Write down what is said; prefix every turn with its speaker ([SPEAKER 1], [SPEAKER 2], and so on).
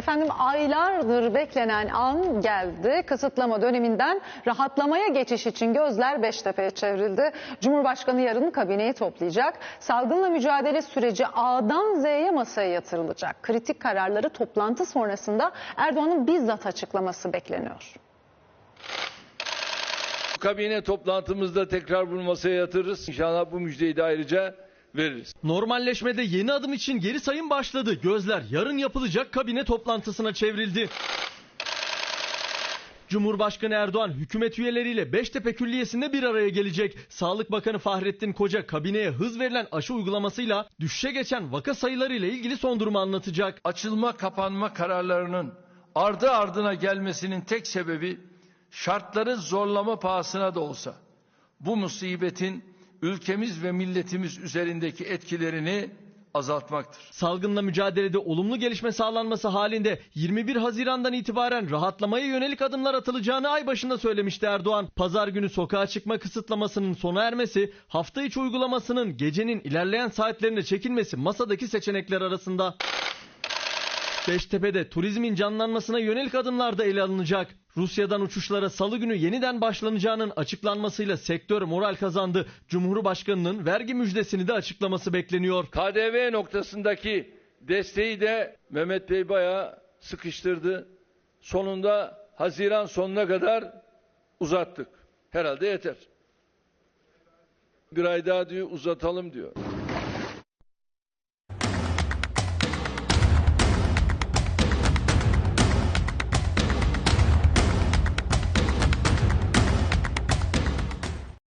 [SPEAKER 1] Efendim aylardır beklenen an geldi. Kısıtlama döneminden rahatlamaya geçiş için gözler Beştepe'ye çevrildi. Cumhurbaşkanı yarın kabineyi toplayacak. Salgınla mücadele süreci A'dan Z'ye masaya yatırılacak. Kritik kararları toplantı sonrasında Erdoğan'ın bizzat açıklaması bekleniyor.
[SPEAKER 2] Kabine toplantımızda tekrar bunu masaya yatırırız. İnşallah bu müjdeyi de ayrıca veririz.
[SPEAKER 3] Normalleşmede yeni adım için geri sayım başladı. Gözler yarın yapılacak kabine toplantısına çevrildi. Cumhurbaşkanı Erdoğan hükümet üyeleriyle Beştepe Külliyesi'nde bir araya gelecek. Sağlık Bakanı Fahrettin Koca kabineye hız verilen aşı uygulamasıyla düşüşe geçen vaka sayılarıyla ilgili son durumu anlatacak.
[SPEAKER 2] Açılma kapanma kararlarının ardı ardına gelmesinin tek sebebi şartları zorlama pahasına da olsa bu musibetin ülkemiz ve milletimiz üzerindeki etkilerini azaltmaktır.
[SPEAKER 3] Salgınla mücadelede olumlu gelişme sağlanması halinde 21 Haziran'dan itibaren rahatlamaya yönelik adımlar atılacağını ay başında söylemişti Erdoğan. Pazar günü sokağa çıkma kısıtlamasının sona ermesi, hafta içi uygulamasının gecenin ilerleyen saatlerinde çekilmesi masadaki seçenekler arasında. Beştepe'de turizmin canlanmasına yönelik adımlar da ele alınacak. Rusya'dan uçuşlara salı günü yeniden başlanacağının açıklanmasıyla sektör moral kazandı. Cumhurbaşkanının vergi müjdesini de açıklaması bekleniyor.
[SPEAKER 2] KDV noktasındaki desteği de Mehmet Bey bayağı sıkıştırdı. Sonunda Haziran sonuna kadar uzattık. Herhalde yeter. Bir ay daha diyor uzatalım diyor.